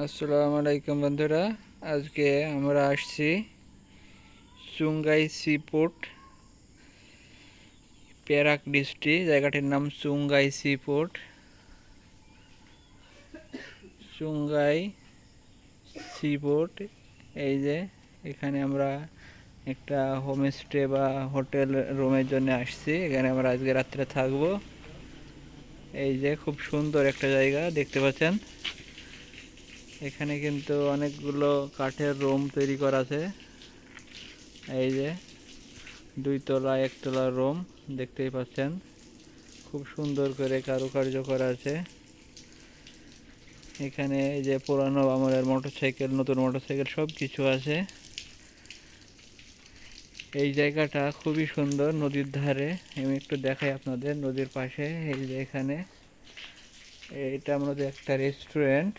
আসসালামু আলাইকুম বন্ধুরা। আজকে আমরা আসছি Sungai Siput Perak district জায়গাটির নাম Sungai Siput Sungai Siput এই যে এখানে আমরা একটা হোমস্টে বা হোটেল রুমের জন্য আসছি। এখানে আমরা আজকে রাত্রে থাকব। এই যে খুব সুন্দর একটা জায়গা, দেখতে পাচ্ছেন? এখানে কিন্তু অনেকগুলো কাঠের রুম তৈরি করা আছে। এই যে দুই তলা একতলা রুম দেখতেই পাচ্ছেন। খুব সুন্দর করে কারুকার্য করা আছে। এখানে এই যে পুরানো আমলের মোটরসাইকেল, নতুন মোটরসাইকেল সব কিছু আছে। এই জায়গাটা খুবই সুন্দর নদীর ধারে। আমি একটু দেখাই আপনাদের নদীর পাশে। এই যে এখানে এটা আমাদের একটা রেস্টুরেন্ট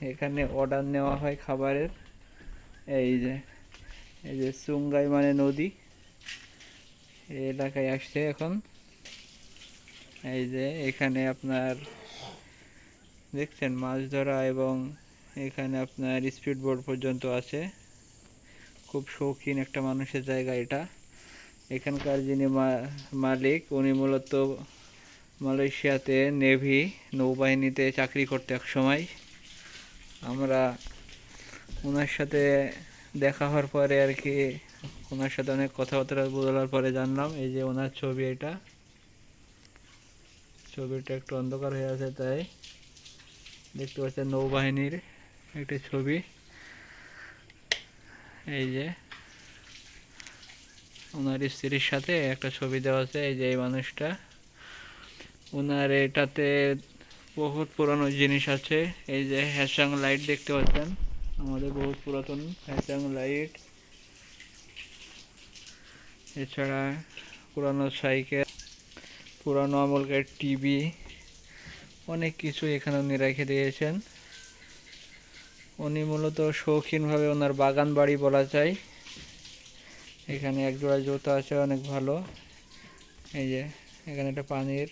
এখানে অর্ডার নেওয়া হয় খাবারের। এই যে এই যে সুঙ্গাই মানে নদী। এলাকায় আসছে এখন। এই যে এখানে আপনার, দেখছেন মাছ ধরা এবং এখানে আপনার স্পিড বোর্ড পর্যন্ত আছে। খুব শৌখিন একটা মানুষের জায়গা এটা। এখানকার যিনি মালিক, উনি মূলত মালয়েশিয়াতে নেভি নৌবাহিনীতে চাকরি করতে এক সময়। আমরা ওনার সাথে দেখা হওয়ার পরে আর কি, ওনার সাথে অনেক কথাবার্তা বলার পরে জানলাম, এই যে ওনার ছবি এটা। ছবিটা একটু অন্ধকার হয়ে আছে তাই দেখতে পাচ্ছেন নৌবাহিনীর একটি ছবি। এই যে ওনার স্ত্রীর সাথে একটা ছবি দেওয়া আছে, এই যে এই মানুষটা। ওনার এটাতে বহুত পুরানো জিনিস আছে। এই যে হ্যাসাং লাইট দেখতে পাচ্ছেন। আমাদের বহুত পুরাতন হ্যাসাং লাইট। এছাড়া পুরানো সাইকেল, পুরানো আমলকার টিভি, অনেক কিছু এখানে উনি রেখে দিয়েছেন। উনি মূলত শৌখিনভাবে ওনার বাগান বাড়ি বলা যায়। এখানে এক জোড়া জুতো আছে, অনেক ভালো। এই যে এখানে একটা পানির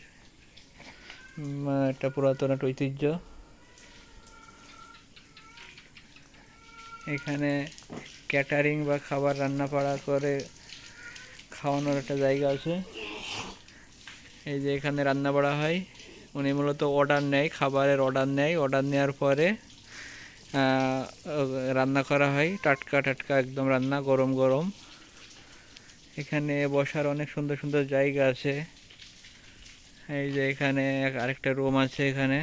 একটা পুরাতন একটা ঐতিহ্য। এখানে ক্যাটারিং বা খাবার রান্না পাড়া করে খাওয়ানোর একটা জায়গা আছে। এই যে এখানে রান্না বাড়া হয়। উনি মূলত অর্ডার নেয়, খাবারের অর্ডার নেয়। অর্ডার নেওয়ার পরে রান্না করা হয়। টাটকা টাটকা একদম রান্না, গরম গরম। এখানে বসার অনেক সুন্দর সুন্দর জায়গা আছে। এই যে এখানে আরেকটা রুম আছে এখানে।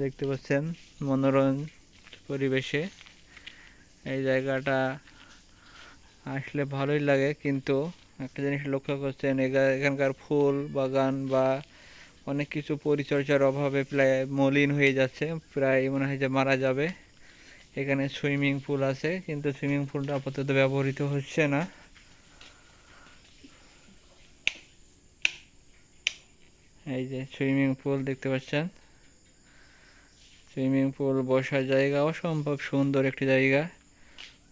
দেখতে পাচ্ছেন মনোরম পরিবেশে। এই জায়গাটা আসলে ভালোই লাগে, কিন্তু একটা জিনিস লক্ষ্য করছেন এখানকার ফুল বাগান বা অনেক কিছু পরিচর্যার অভাবে প্রায় মলিন হয়ে যাচ্ছে, প্রায় মনে হয় যে মারা যাবে। এখানে সুইমিং পুল আছে, কিন্তু সুইমিং পুলটা আপাতত ব্যবহৃত হচ্ছে না। এই যে সুইমিং পুল দেখতে পাচ্ছেন। সুইমিং পুল বসার জায়গা অসম্ভব সুন্দর একটি জায়গা।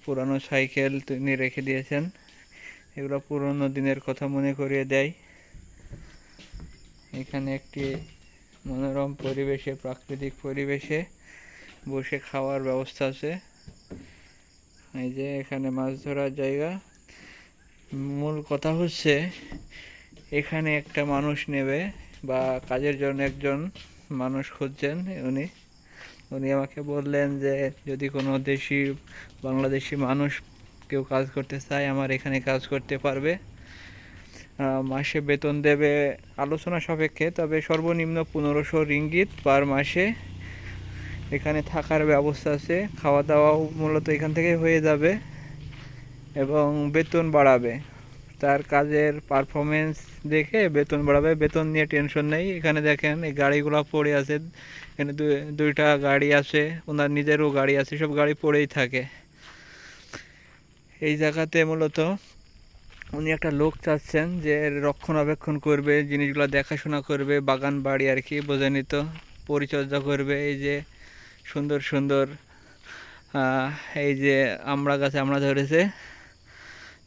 পুরানো সাইকেল তিনি রেখে দিয়েছেন। এগুলো পুরনো দিনের কথা মনে করিয়ে দেয়। এখানে একটি মনোরম পরিবেশে, প্রাকৃতিক পরিবেশে বসে খাওয়ার ব্যবস্থা আছে। এই যে এখানে মাছ ধরার জায়গা। মূল কথা হচ্ছে, এখানে একটা মানুষ নেবে। বা কাজের জন্য একজন মানুষ খুঁজছেন উনি। উনি আমাকে বললেন যে, যদি কোনো দেশি, বাংলাদেশি মানুষ কেউ কাজ করতে চায়, আমার এখানে কাজ করতে পারবে। মাসে বেতন দেবে আলোচনা সাপেক্ষে, তবে সর্বনিম্ন পনেরোশো রিঙ্গিত পার মাসে এখানে থাকার ব্যবস্থা আছে। খাওয়া দাওয়াও মূলত এখান থেকে হয়ে যাবে এবং বেতন বাড়াবে। তার কাজের পারফরমেন্স দেখে বেতন বাড়াবে। বেতন নিয়ে টেনশন নেই। এখানে দেখেন, এই গাড়িগুলো পড়ে আছে। এখানে দুই- দুইটা গাড়ি আছে। ওনার নিজেরও গাড়ি আছে। সব গাড়ি পড়েই থাকে। এই জায়গাতে মূলত উনি একটা লোক চাচ্ছেন যে রক্ষণাবেক্ষণ করবে, জিনিসগুলো দেখাশোনা করবে, বাগান বাড়ি আর কি বোঝেনি তো পরিচর্যা করবে। এই যে সুন্দর সুন্দর এই যে আমরা গাছে আমরা ধরেছে।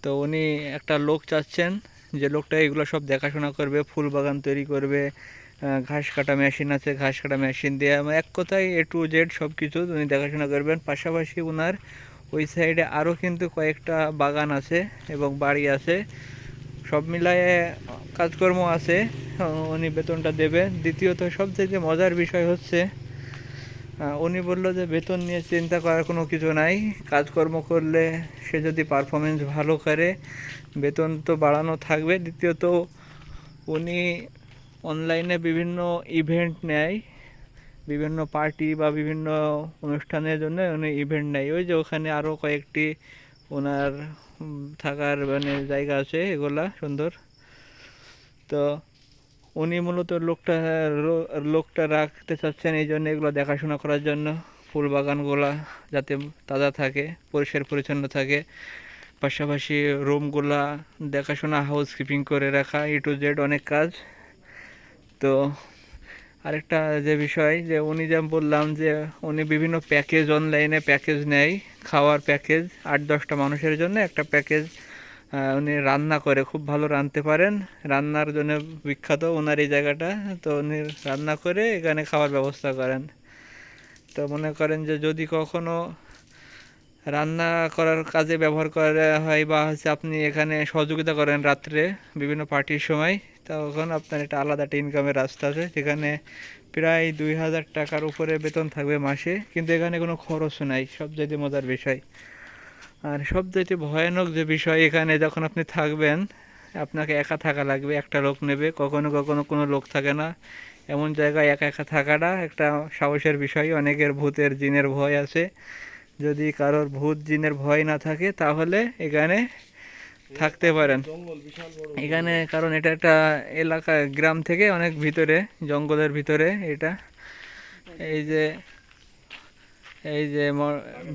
তো উনি একটা লোক চাচ্ছেন যে লোকটা এগুলো সব দেখাশোনা করবে ফুল বাগান তৈরি করবে ঘাস কাটা মেশিন আছে, ঘাস কাটা মেশিন দিয়ে এক কথায় এ টু জেড সব কিছু উনি দেখাশোনা করবেন। পাশাপাশি ওনার ওই সাইডে আরও কিন্তু কয়েকটা বাগান আছে এবং বাড়ি আছে। সব মিলায়ে কাজকর্ম আছে। উনি বেতনটা দেবে। দ্বিতীয়ত সবথেকে মজার বিষয় হচ্ছে উনি বলল যে, বেতন নিয়ে চিন্তা করার কোনো কিছু নাই। কাজকর্ম করলে সে যদি পারফরমেন্স ভালো করে, বেতন তো বাড়ানো থাকবে। দ্বিতীয়ত, উনি অনলাইনে বিভিন্ন ইভেন্ট নেয়। বিভিন্ন পার্টি বা বিভিন্ন অনুষ্ঠানের জন্য উনি ইভেন্ট নেয়। ওই যে ওখানে আরও কয়েকটি ওনার থাকার মানে জায়গা আছে, এগুলা সুন্দর। তো উনি মূলত লোকটা লোকটা রাখতে চাচ্ছেন এই জন্য এগুলো দেখাশোনা করার জন্য। ফুল বাগানগুলা যাতে তাজা থাকে, পরিষ্কার পরিচ্ছন্ন থাকে। পাশাপাশি রুমগুলা দেখাশোনা হাউস কিপিং করে রাখা ই টু জেড অনেক কাজ। তো আরেকটা যে বিষয়, যে উনি যে বললাম যে উনি বিভিন্ন প্যাকেজ অনলাইনে প্যাকেজ নেয়, খাওয়ার প্যাকেজ আট, দশটা মানুষের জন্য একটা প্যাকেজ উনি রান্না করে, খুব ভালো রাঁধতে পারেন। রান্নার জন্য বিখ্যাত ওনার এই জায়গাটা। তো উনি রান্না করে এখানে খাওয়ার ব্যবস্থা করেন। তো মনে করেন যে যদি কখনো রান্না করার কাজে ব্যবহার করা হয় বা হচ্ছে আপনি এখানে সহযোগিতা করেন রাত্রে বিভিন্ন পার্টির সময়, তখন আপনার একটা আলাদা একটা ইনকামের রাস্তা আছে। যেখানে প্রায় দুই হাজার টাকার উপরে বেতন থাকবে মাসে, কিন্তু এখানে কোনো খরচ নাই সবচাইতে মজার বিষয়। আর সবচাইতে ভয়ানক যে বিষয় এখানে যখন আপনি থাকবেন, আপনাকে একা থাকা লাগবে, একটা লোক নেবে। কখনো কখনো কোনো লোক থাকে না। এমন জায়গায় একা একা থাকাটা একটা সাহসের বিষয়। অনেকের ভূতের জিনের ভয় আছে। যদি কারোর ভূত জিনের ভয় না থাকে, তাহলে এখানে থাকতে পারেন। এখানে কারণ এটা একটা এলাকা, গ্রাম থেকে অনেক ভিতরে, জঙ্গলের ভিতরে এটা। এই যে এই যে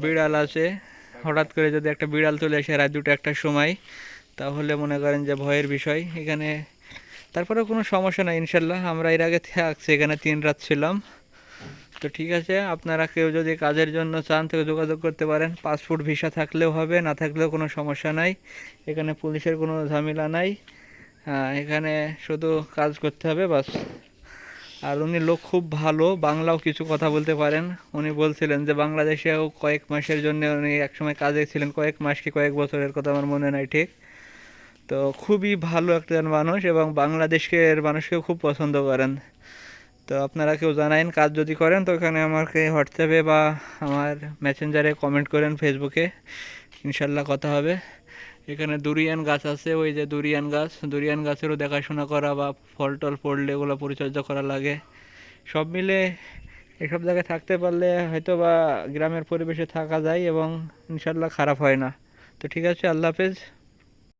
বিড়াল আছে। হঠাৎ করে যদি একটা বিড়াল চলে আসে রাত দুটো একটার সময়, তাহলে মনে করেন যে ভয়ের বিষয়। এখানে তারপরে কোনো সমস্যা নাই, ইনশাল্লাহ। আমরা এর আগে থাকছি, এখানে তিন রাত ছিলাম। তো ঠিক আছে, আপনারা কেউ যদি কাজের জন্য চান তো যোগাযোগ করতে পারেন। পাসপোর্ট, ভিসা থাকলেও হবে, না থাকলেও কোনো সমস্যা নাই। এখানে পুলিশের কোনো ঝামেলা নাই। এখানে শুধু কাজ করতে হবে, বাস। আর উনি লোক খুব ভালো, বাংলাও কিছু কথা বলতে পারেন। উনি বলছিলেন যে, বাংলাদেশেও কয়েক মাসের জন্য উনি একসময় কাজে ছিলেন, কয়েক মাস কি কয়েক বছরের কথা আমার মনে নাই ঠিক। তো খুবই ভালো একজন মানুষ এবং বাংলাদেশের মানুষকেও খুব পছন্দ করেন। তো আপনারা কেউ জানাইন কাজ যদি করেন, তো ওখানে আমাকে হোয়াটসঅ্যাপে বা আমার মেসেঞ্জারে কমেন্ট করেন ফেসবুকে ইনশাল্লাহ কথা হবে। এখানে দুরিয়ান গাছ আছে, ওই যে দুরিয়ান গাছ। দুরিয়ান গাছেরও দেখাশোনা করা বা ফল টল পড়লে ওগুলো পরিচর্যা করা লাগে। সব মিলে এসব জায়গায় থাকতে পারলে হয়তো বা গ্রামের পরিবেশে থাকা যায় এবং ইনশাল্লাহ খারাপ হয় না। তো ঠিক আছে, আল্লাহ হাফেজ।